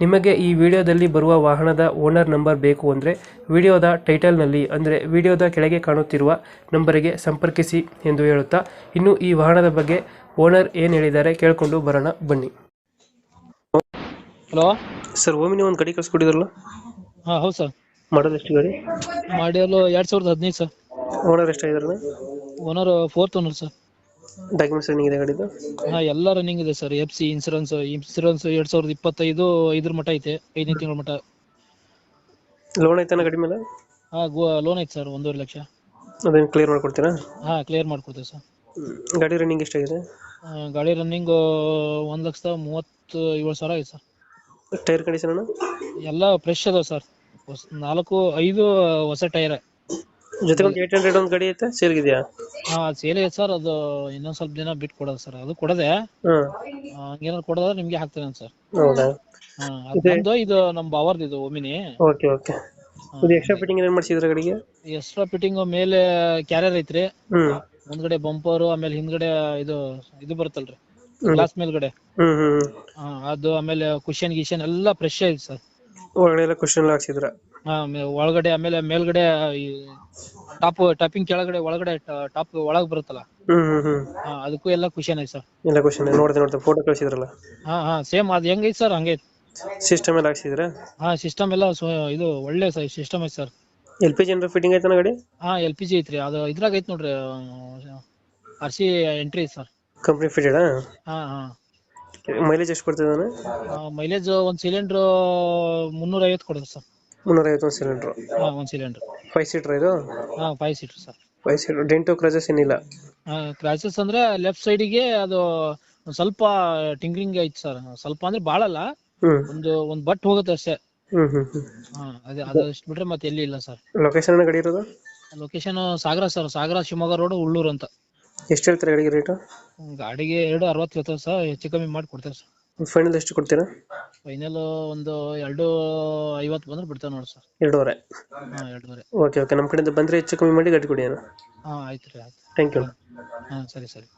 ನಿಮಗೆ ಈ ವಿಡಿಯೋದಲ್ಲಿ ಬರುವ ವಾಹನದ ಓನರ್ ನಂಬರ್ ಬೇಕು ಅಂದರೆ ವಿಡಿಯೋದ ಟೈಟಲ್ನಲ್ಲಿ ಅಂದರೆ ವಿಡಿಯೋದ ಕೆಳಗೆ ಕಾಣುತ್ತಿರುವ ನಂಬರಿಗೆ ಸಂಪರ್ಕಿಸಿ ಎಂದು ಹೇಳುತ್ತಾ ಇನ್ನು ಈ ವಾಹನದ ಬಗ್ಗೆ ಓನರ್ ಏನು ಹೇಳಿದ್ದಾರೆ ಕೇಳಿಕೊಂಡು ಬರೋಣ ಬನ್ನಿ. ಹಲೋ? ಸರ್ ಓಮಿನಿ ಒಂದು ಗಾಡಿ ಕಳಿಸ್ಕೊಟ್ಟಿದ್ರಲ್ಲ? ಹಾಂ ಹೌದು ಸರ್. ಮಾಡೋದು ಎಷ್ಟು ಗಾಡಿ? ಮಾಡಲು ಎರಡು ಸಾವಿರದ ಹದಿನೈದು sir. Owner ಎಷ್ಟಾಗಿದಾರಲ್ಲ owner fourth owner sir. Documents running ಇದೆ ಗಾಡಿದು? ಹಾಂ ಎಲ್ಲ ರನ್ನಿಂಗ್ ಇದೆ sir F C insurance insurance ಎರಡ್ ಸಾವಿರದ ಇಪ್ಪತ್ತೈದು ಐದ್ರ ಮಟ್ಟ ಐತೆ. ಐದನೇ ತಿಂಗಳ ಮಟ್ಟ ಲೋನ್ ಐತಾನ ಗಾಡಿ ಮೇಲೆ? ಹಾ ಲೋನ್ ಐತೆ ಸರ್ ಒಂದೂವರೆ ಲಕ್ಷ. ಅದನ್ನ ಕ್ಲಿಯರ್ ಮಾಡ್ಕೊಡ್ತೀರಾ? ಹಾ ಕ್ಲಿಯರ್ ಮಾಡ್ಕೊಡ್ತೀವಿ ಸರ್. ಗಾಡಿ ರನ್ನಿಂಗ್ ಎಷ್ಟಾಗಿದೆ? ಆ, ಗಾಡಿ ರನ್ನಿಂಗ್ ಒಂದು ಲಕ್ಷದ ಮೂವತ್ತು ಏಳು ಸಾವಿರ ಐತೆ ಸರ್ ಟೈರ್ ಕಂಡೀಷನ್ ಎಲ್ಲ ಫ್ರೆಶ್ ಅದಾವ ಸರ್ ನಾಲ್ಕು ಐದು ಹೊಸ ಟೈರ್ ಜೊತೆ ಒಂದು ಏಟ್ ಹಂಡ್ರೆಡ್ ಒಂದು ಗಾಡಿ ಐತೆ? ಸೇಲ್ಗಿದೆಯಾ ಹಾಂ ಸೇಲ್ ಐತೆ ಸರ್. ಅದು ಇನ್ನೊಂದು ಸ್ವಲ್ಪ ದಿನ ಬಿಟ್ ಕೊಡೋದು ಸರ್. ಅದು ಕೊಡದೆ ಹಾಂ ಹಂಗೇನಾದ್ರು ಕೊಡೋದ್ರೆ ನಿಮಗೆ ಹಾಕ್ತೇನೆ ಸರ್. ಹೌದಾ? ಹಾಂ ಅದು ಇದು ನಮ್ಮ ಬಾವರ್ದು ಇದು ಒಮಿನಿ. Okay okay. ಇದು ಎಕ್ಸ್ಟ್ರಾ ಫಿಟ್ಟಿಂಗ್ ಏನು ಮಾಡಿಸಿದ್ರೆ ಗಾಡಿಗೆ? ಎಕ್ಸ್ಟ್ರಾ ಫಿಟ್ಟಿಂಗ್ ಮೇಲೆ ಕ್ಯಾರಿಯರ್ ಐತ್ರಿ. ಹ್ಮ್. ಮುಂದ್ಗಡೆ ಬಂಪರ್ ಆಮೇಲೆ ಹಿಂದ್ಗಡೆ ಇದು ಇದು ಬರುತ್ತಲ್ರಿ. ಗ್ಲಾಸ್ ಮೇಲ್ಗಡೆ. ಹ್ಮ್ ಹ್ಮ್ ಹಾ ಅದು ಆಮೇಲೆ ಕುಶನ್ ಗಿಶನ್ ಎಲ್ಲಾ ಫ್ರೆಶ್ ಐತಿ ಸರ್. ಒಳಗಡೆ ಎಲ್ಲ ಕ್ವಶನ್ ಹಾಕ್ಸಿದ್ರ? ಮೇ- ಒಳಗಡೆ ಆಮೇಲೆ ಮೇಲ್ಗಡೆ ಟಾಪ್ ಟಾಪಿಂಗ್ ಕೆಳಗಡೆ ಒಳಗಡೆ ಟಾಪ್ ಒಳಗ್ ಬರುತ್ತಲ್ಲ? ಹ್ಮ್ ಹ್ಮ್ ಅದಕ್ಕೂ ಎಲ್ಲ ಖುಷಿನೇ ಸರ್ ಎಲ್ಲ ಕ್ವಶನ್ ನೋಡ್ದೆ ನೋಡ್ದೆ. ಫೋಟೋ ಕಳ್ಸಿದ್ರಲ್ಲ? ಹಾ ಹಾ ಸೇಮ್ ಅದ್ ಹೆಂಗೈತಿ ಸರ್ ಹಂಗೈತಿ. ಸಿಸ್ಟಮ್ ಎಲ್ಲ ಹಾಕ್ಸಿದ್ರ? ಹಾ ಸಿಸ್ಟಮ್ ಎಲ್ಲ ಸು- ಇದು ಒಳ್ಳೆ ಸಿಸ್ಟಮ್ ಐತಿ ಸರ್ ಎಲ್ ಪಿ ಜಿ ಏನಾರ ಫಿಟ್ಟಿಂಗ್ ಆಯ್ತಾನ ಗಾಡಿ? ಹಾ ಎಲ್ ಪಿ ಜಿ ಐತ್ರಿ. ಅದು ಇದ್ರಾಗ ಐತ್ ನೋಡ್ರಿ ಆರ್ ಸಿ ಎಂಟ್ರಿ ಐತಿ ಸರ್ ಕಂಪ್ನಿ ಫಿಟೆಡ್ ಹಾ ಹಾ. ಮೈಲೇಜ್ ಎಷ್ಟು ಕೊಡ್ತಿದ್ದಾನೆ ಮೈಲೇಜ್ ಒಂದ್ ಸಿಲಿಂಡರ್ ಮುನ್ನೂರ ಐವತ್ತು ಕೊಡುತ್ತೆ ಸರ್ ಮುನ್ನೂರ ಐವತ್ತೊಂದು ಸಿಲಿಂಡ್ರು ಹಾ ಒಂದ್ ಸಿಲಿಂಡರ್ ಫೈವ್ ಸೀಟರ್ ಇದು? ಹಾ five seater sir five seater dent scratches ಏನಿಲ್ಲ? ಕ್ರಾಚಸ್ ಅಂದ್ರೆ ಲೆಫ್ಟ್ ಸೈಡಿಗೆ ಅದು ಒಂದ್ ಸ್ವಲ್ಪ ಟಿಂಗ್ರಿಂಗ್ ಐತೆ ಸರ್ ಸ್ವಲ್ಪ ಅಂದ್ರೆ ಬಾಳಲ್ಲ. ಒಂದು ಒಂದು ಒಂದ್ ಬಟ್ ಹೋಗುತ್ತೆ ಅಷ್ಟೇ. ಹ್ಮ್ ಹ್ಮ್ ಹ್ಮ್. ಹಾ ಅದೇ ಅದಷ್ಟು ಬಿಟ್ರೆ ಮತ್ತೆ ಎಲ್ಲಿ ಇಲ್ಲ ಸರ್ ಲೊಕೇಶನ್ ಗಡಿ ಇರೋದು? Location Sagara sir Sagara Shivamogga road Ullur ಅಂತ. ಎಷ್ಟು ಹೇಳ್ತಾರೆ ಗಾಡಿಗೆ ರೇಟು ಗಾಡಿಗೆ ಎರಡು ಅರವತ್ತು ಇರ್ತದೆ ಸರ್ ಹೆಚ್ಚು ಕಮ್ಮಿ ಮಾಡಿ ಕೊಡ್ತೇವೆ ಸರ್ ಫೈನಲ್ ಎಷ್ಟು ಕೊಡ್ತೀರಾ? ಫೈನಲ್ ಒಂದು ಎರಡು ಐವತ್ತು ಬಂದ್ರೆ ಬಿಡ್ತೇವೆ ನೋಡಿ ಸರ್. ಎರಡೂವರೆ. ಹಾ ಎರಡೂವರೆ. ಓಕೆ ಓಕೆ ನಮ್ಮ ಕಡೆಯಿಂದ ಬಂದರೆ ಹೆಚ್ಚು ಕಮ್ಮಿ ಮಾಡಿ ಗಟ್ಟಿ ಕೊಡಿ ಅಣ್ಣ ಹಾ ಆಯ್ತು ರೀ ಆಯ್ತು. ಥ್ಯಾಂಕ್ ಯು ಹಾ ಸರಿ ಸರಿ.